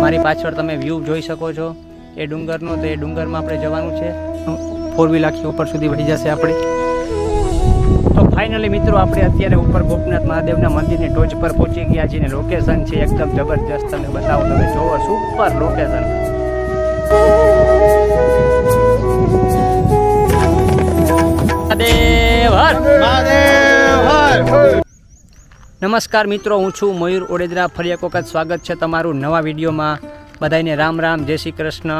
મારી પાછળ તમે વ્યૂ જોઈ શકો છો. એ ડુંગરનો તો એ ડુંગરમાં આપણે જવાનું છે. ફોર વ્હીલ ઉપર સુધી વહી જશે આપણે. તો ફાઇનલી મિત્રો આપણે અત્યારે ઉપર ગોપનાથ મહાદેવના મંદિરની ટોચ પર પહોંચી ગયા છીએ લોકેશન છે એકદમ જબરજસ્ત તમે બતાવો તમે જોવો સુપર લોકેશન મહાદેવ હર! નમસ્કાર મિત્રો, હું છું મયુર ઓડેદરા. ફરી એક વખત સ્વાગત છે તમારું નવા વિડીયોમાં. બધાને રામ રામ, જય શ્રી કૃષ્ણ,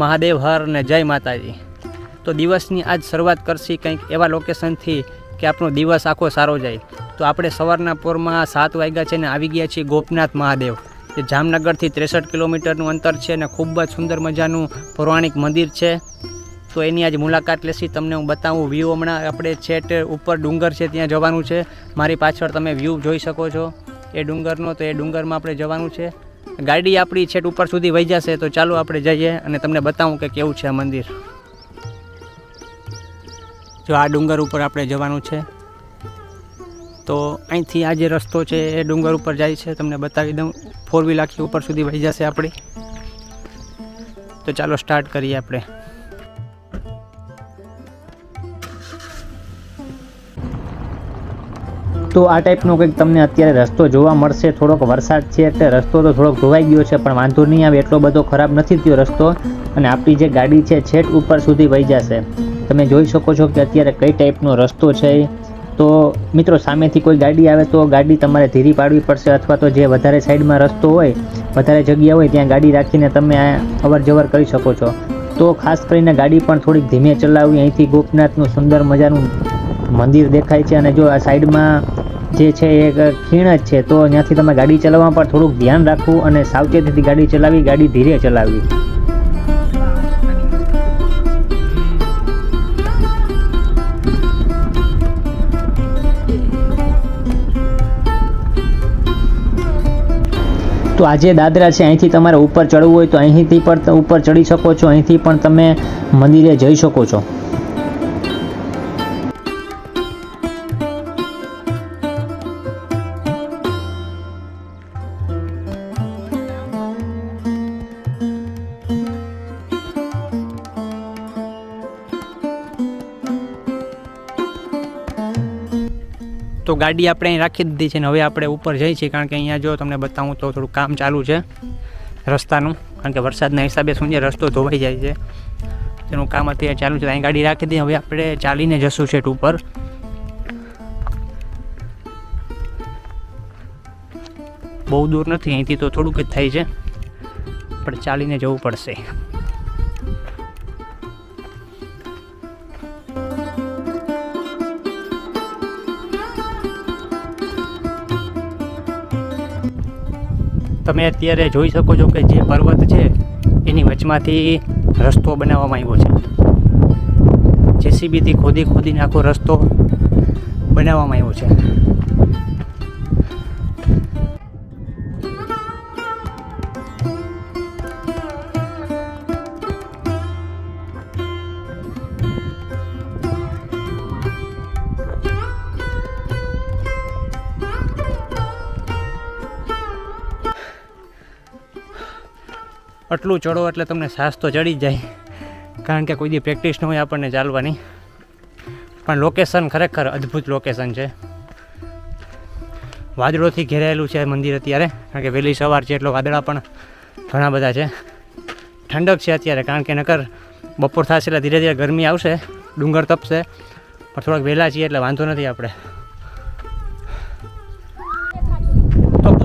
મહાદેવ હર ને જય માતાજી. તો દિવસની આજ શરૂઆત કરશી કંઈક એવા લોકેશનથી કે આપણો દિવસ આખો સારો જાય. તો આપણે સવારના પોરમાં સાત વાગ્યા છે ને આવી ગયા છીએ ગોપનાથ મહાદેવ. જે જામનગરથી ત્રેસઠ કિલોમીટરનું અંતર છે અને ખૂબ જ સુંદર મજાનું પૌરાણિક મંદિર છે. તો એની આજ મુલાકાત લેશી. તમને હું બતાવું વ્યૂ હમણાં આપણે છેટ ઉપર ડુંગર છે, ત્યાં જવાનું છે. મારી પાછળ તમે વ્યૂ જોઈ શકો છો. એ ડુંગરનો તો એ ડુંગરમાં આપણે જવાનું છે. ગાડી આપણી છેટ ઉપર સુધી વહી જશે, તો ચાલો આપણે જઈએ અને તમને બતાવું કે કેવું છે આ મંદિર. જો આ ડુંગર ઉપર આપણે જવાનું છે. તો અહીંથી આ જે રસ્તો છે, એ ડુંગર ઉપર જાય છે. તમને બતાવી દઉં ફોર વ્હીલ આખી ઉપર સુધી વહી જશે આપણી. તો ચાલો સ્ટાર્ટ કરીએ આપણે. તો આ ટાઈપનો કંઈક તમને અત્યારે રસ્તો જોવા મળશે. થોડોક વરસાદ છે એટલે રસ્તો તો થોડોક ધોવાઈ ગયો છે, પણ વાંધો નહીં આવે. એટલો બધો ખરાબ નથી થયો રસ્તો. અને આપણી જે ગાડી છે છેટ ઉપર સુધી વહી જશે. તમે જોઈ શકો છો કે અત્યારે કઈ ટાઈપનો રસ્તો છે તો મિત્રો, સામેથી કોઈ ગાડી આવે તો ગાડી તમારે ધીરી પાડવી પડશે અથવા તો જે વધારે સાઈડમાં રસ્તો હોય, વધારે જગ્યા હોય, ત્યાં ગાડી રાખીને તમે અવર જવર કરી શકો છો. તો ખાસ કરીને ગાડી પણ થોડીક ધીમે ચલાવવી. અહીંથી ગોપનાથનું સુંદર મજાનું મંદિર દેખાય છે. અને જો આ સાઈડમાં જે છે એ ખીણ જ છે. તો ત્યાંથી તમે ગાડી ચલાવવામાં પણ થોડુંક ધ્યાન રાખવું અને સાવચેતીથી ગાડી ચલાવી, ગાડી ધીરે ચલાવવી. તો આજે દાદરા છે, અહીંથી તમારે ઉપર ચડવું હોય તો અહીંથી પણ ઉપર ચડી શકો છો. અહીંથી પણ તમે મંદિરે જઈ શકો છો. તો ગાડી આપણે અહીં રાખી દીધી છે ને હવે આપણે ઉપર જઈએ છીએ. કારણ કે અહીંયા જો તમને બતાવું તો થોડું કામ ચાલુ છે રસ્તાનું. કારણ કે વરસાદના હિસાબે શું છે, રસ્તો ધોવાઈ જાય છે. તેનું કામ અત્યારે ચાલુ છે. અહીં ગાડી રાખી દીધી હવે આપણે ચાલીને જશું છેટ ઉપર. બહુ દૂર નથી અહીંથી તો થોડુંક જ થાય છે. પણ ચાલીને જવું પડશે. તમે અત્યારે જોઈ શકો છો કે જે પર્વત છે, એની વચમાંથી રસ્તો બનાવવામાં આવ્યો છે. જેસીબીથી ખોદી ખોદીને આખો રસ્તો બનાવવામાં આવ્યો છે. આટલું ચડો એટલે તમને સાસ તો ચડી જાય. કારણ કે કોઈ દી પ્રેક્ટિસ ન હોય આપણને ચાલવાની. પણ લોકેશન ખરેખર અદ્ભુત લોકેશન છે. વાદળોથી ઘેરાયેલું છે મંદિર અત્યારે. કારણ કે વહેલી સવાર છે એટલો વાદળા પણ ઘણા બધા છે. ઠંડક છે અત્યારે, કારણ કે નકર બપોર થશે એટલે ધીરે ધીરે ગરમી આવશે, ડુંગર તપશે. પણ થોડાક વહેલા છીએ એટલે વાંધો નથી આપણે.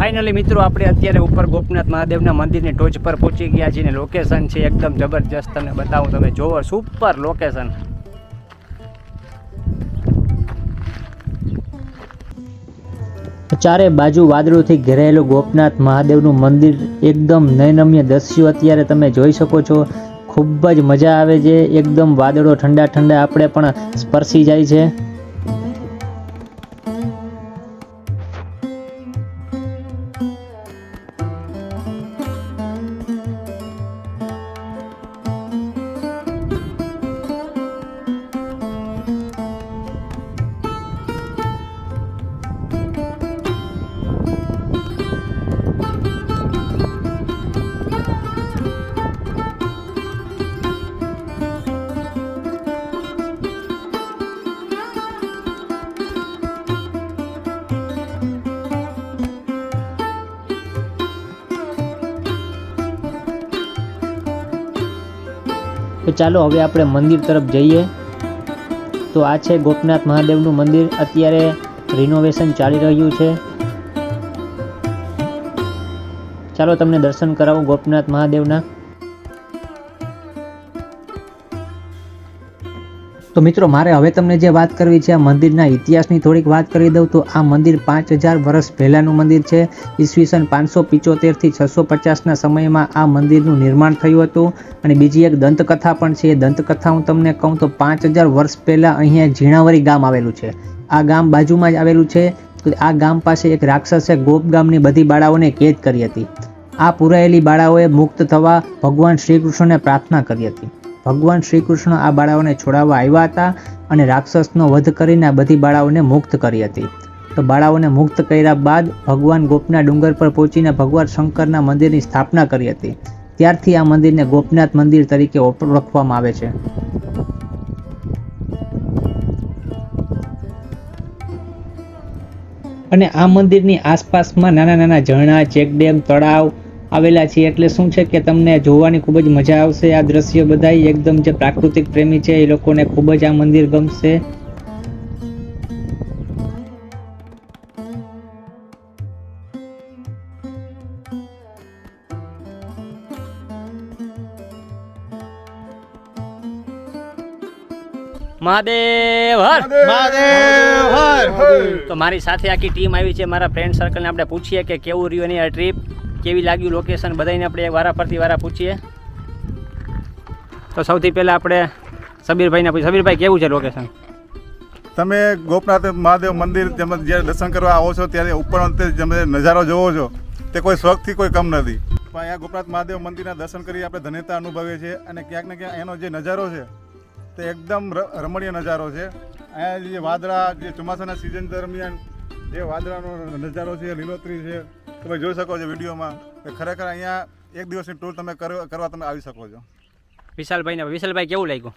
ફાઇનલી મિત્રો, આપણે અત્યારે ઉપર ગોપનાથ મહાદેવના મંદિરની ટોચ પર પહોંચી ગયા છીએ લોકેશન છે એકદમ જબરજસ્ત તમને બતાવું તમે જોવો સુપર લોકેશન ચારે બાજુ વાદળોથી ઘેરાયેલું ગોપનાથ મહાદેવનું મંદિર એકદમ નયનમ્ય દ્રશ્યો અત્યારે તમે જોઈ શકો છો. ખૂબ જ મજા આવે છે. એકદમ વાદળો ઠંડા ઠંડા આપણે પણ સ્પર્શી જાય છે. તો ચાલો હવે આપણે મંદિર તરફ જઈએ. તો આ છે ગોપનાથ મહાદેવનું મંદિર. અત્યારે રિનોવેશન ચાલી રહ્યું છે. ચાલો તમને દર્શન કરાવું ગોપનાથ મહાદેવના. તો મિત્રો, મારે હવે તમને જે વાત કરવી છે આ મંદિરના ઇતિહાસની થોડીક વાત કરી દઉં તો આ મંદિર પાંચ હજાર વર્ષ પહેલાંનું મંદિર છે. ઈસવીસન પાંચસો પિચોતેરથી છસો પચાસના સમયમાં આ મંદિરનું નિર્માણ થયું હતું. અને બીજી એક દંતકથા પણ છે. એ દંતકથા હું તમને કહું તો પાંચ હજાર વર્ષ પહેલાં અહીંયા ઝીણાવરી ગામ આવેલું છે. આ ગામ બાજુમાં જ આવેલું છે. તો આ ગામ પાસે એક રાક્ષસે ગોપ ગામની બધી બાળાઓને કેદ કરી હતી. આ પુરાયેલી બાળાઓએ મુક્ત થવા ભગવાન શ્રી કૃષ્ણને પ્રાર્થના કરી હતી. ભગવાન શ્રી કૃષ્ણ આ બાળાઓને છોડાવવા આવ્યા હતા અને રાક્ષસનો વધ કરીને આ બધી બાળાઓને મુક્ત કરી હતી. તો બાળાઓને મુક્ત કર્યા બાદ ભગવાન ગોપના ડુંગર પર પહોંચીને ભગવાન શંકરના મંદિરની સ્થાપના કરી હતી. ત્યારથી આ મંદિરને ગોપનાથ મંદિર તરીકે ઓળખવામાં આવે છે. અને આ મંદિરની આસપાસમાં નાના નાના ઝરણા, ચેકડેમ, તળાવ આવેલા છે એટલે શું છે કે તમને જોવાની ખૂબ જ મજા આવશે આ દ્રશ્ય બધા એકદમ જે પ્રાકૃતિક પ્રેમી છે એ લોકોને ખૂબ જ આ મંદિર ગમશે. મહાદેવ હર! મહાદેવ હર! તો મારી સાથે આખી ટીમ આવી છે. મારા ફ્રેન્ડ સર્કલને આપણે પૂછીએ કે કેવું રહ્યું એની આ ટ્રીપ કેવી લાગ્યું લોકેશન બધાને આપણે વારા પરથી વારા પૂછીએ. તો સૌથી પહેલાં આપણે સબીરભાઈને પૂછીએ. સબીરભાઈ, કેવું છે લોકેશન તમે ગોપનાથ મહાદેવ મંદિર તેમજ જ્યારે દર્શન કરવા આવો છો, ત્યારે ઉપર અંતે તમે નજારો જોવો છો, તે કોઈ શોખથી કોઈ કમ નથી. પણ અહીંયા ગોપનાથ મહાદેવ મંદિરના દર્શન કરી આપણે ધન્યતા અનુભવીએ છીએ અને ક્યાંક ને ક્યાંક એનો જે નજારો છે, તે એકદમ રમણીય નજારો છે. અહીંયા જે વાદળા, જે ચોમાસાના સિઝન દરમિયાન જે વાદળાનો નજારો છે, લીલોતરી છે તમે જોઈ શકો છો વિડીયોમાં કે ખરેખર અહીંયા એક દિવસની ટૂર તમે કરવા કરવા તમે આવી શકો છો. વિશાલભાઈને વિશાલભાઈ કેવું લાગ્યું?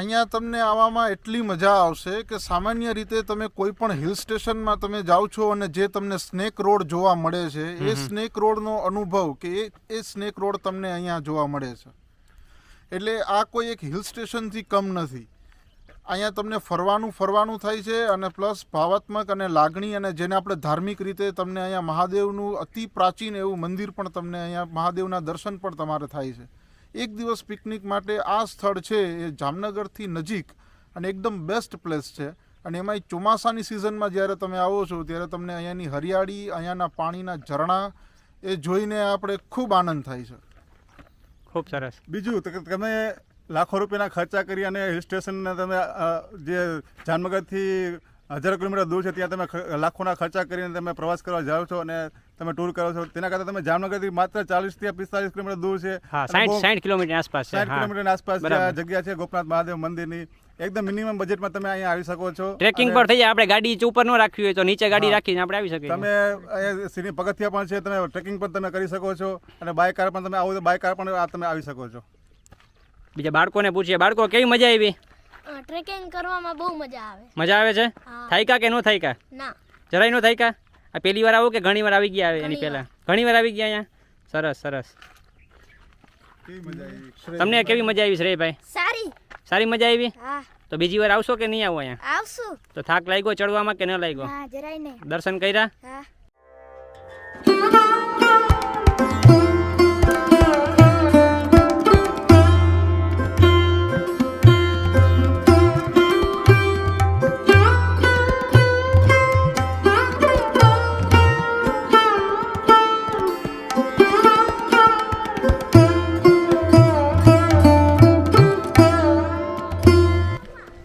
અહીંયા તમને આવવામાં એટલી મજા આવશે કે સામાન્ય રીતે તમે કોઈ પણ હિલ સ્ટેશનમાં તમે જાઓ છો અને જે તમને સ્નેક રોડ જોવા મળે છે એ સ્નેક રોડનો અનુભવ કે એ એ સ્નેક રોડ તમને અહીંયા જોવા મળે છે. એટલે આ કોઈ એક હિલ સ્ટેશનથી કમ નથી. અહીંયા તમને ફરવાનું ફરવાનું થાય છે અને પ્લસ ભાવાત્મક અને લાગણી અને જેને આપણે ધાર્મિક રીતે તમને અહીંયા મહાદેવનું અતિ પ્રાચીન એવું મંદિર પણ તમને અહીંયા મહાદેવના દર્શન પણ તમારે થાય છે. એક દિવસ પિકનિક માટે આ સ્થળ છે એ જામનગરથી નજીક અને એકદમ બેસ્ટ પ્લેસ છે. અને એમાંય ચોમાસાની સિઝનમાં જ્યારે તમે આવો છો ત્યારે તમને અહીંયાની હરિયાળી અહીંયાના પાણીના ઝરણા એ જોઈને આપણે ખૂબ આનંદ થાય છે. ખૂબ સરસ. બીજું તમે લાખો રૂપિયાના ખર્ચા કરી અને હિલ સ્ટેશનને તમે જે જામનગરથી હજારો કિલોમીટર દૂર છે ત્યાં તમે લાખોના ખર્ચા કરીને તમે પ્રવાસ કરવા જાઓ છો અને તમે ટૂર કરો છો. તેના કરતા તમે જામનગરથી માત્ર ચાલીસથી પિસ્તાલીસ કિલોમીટર દૂર છે. સાઠ કિલોમીટર આસપાસ સાઠ કિલોમીટર આસપાસ. જગ્યા છે ગોપનાથ મહાદેવ મંદિરની એકદમ મિનિમમ બજેટમાં તમે અહીંયા આવી શકો છો. ટ્રેકિંગ પર થઈ જાય આપણે ગાડી ઉપર ન રાખવી હોય તો નીચે ગાડી. રાખીને આપણે આવી શકીએ. તમે અહીંયા પગથિયા પણ છે તમે ટ્રેકિંગ પણ તમે કરી શકો છો અને બાય કાર પણ તમે આવો તો બાય કાર પણ તમે આવી શકો છો. બીજા બાળકોને પૂછીએ બાળકો કેવી મજા આવી? ટ્રેકિંગ કરવામાં બહુ મજા આવે. મજા આવે છે? હા. થાય કા કે ન થાય કા? ના. જરાય નો થાય કા? આ પહેલી વાર આવો કે ઘણી વાર આવી ગયા આવે એની પહેલા? ઘણી વાર આવી ગયા અહીંયા? સરસ સરસ. કેવી મજા આવી? તમને કેવી મજા આવી શ્રેયભાઈ? સારી. સારી મજા આવી? તો બીજી વાર આવશો કે નહીં આવો અહીંયા? આવશું. તો થાક લાગ્યો ચડવામાં કે ન લાગ્યો? જરાય નહીં. દર્શન કર્યા?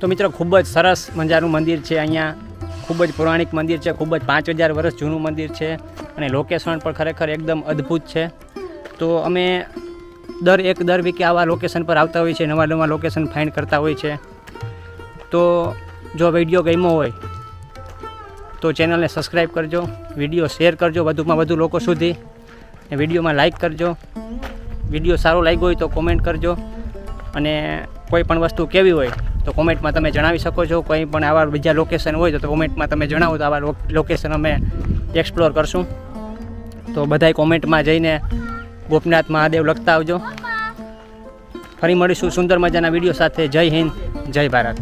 તો મિત્રો, ખૂબ જ સરસ મજાનું મંદિર છે અહીંયા. ખૂબ જ પૌરાણિક મંદિર છે, ખૂબ જ પાંચ હજાર વર્ષ જૂનું મંદિર છે અને લોકેશન પણ ખરેખર એકદમ અદ્ભુત છે. તો અમે દર એક દર વીકે આવા લોકેશન પર આવતા હોઈએ છીએ, નવા નવા લોકેશન ફાઇન્ડ કરતા હોય છે તો જો વીડિયો ગમ્યો હોય, તો ચેનલને સબસ્ક્રાઈબ કરજો વીડિયો શેર કરજો વધુમાં વધુ લોકો સુધી. અને વિડીયોમાં લાઈક કરજો. વીડિયો સારો લાગ્યો હોય તો કોમેન્ટ કરજો. અને કોઈ પણ વસ્તુ કેવી હોય તો કોમેન્ટમાં તમે જણાવી શકો છો. કોઈ પણ આવા બીજા લોકેશન હોય તો કોમેન્ટમાં તમે જણાવો તો આવા લોકેશન અમે એક્સપ્લોર કરશું. તો બધાય કોમેન્ટમાં જઈને ગોપનાથ મહાદેવ લખતા આવજો. ફરી મળીશું સુંદર મજાના વીડિયો સાથે. જય હિન્દ, જય ભારત.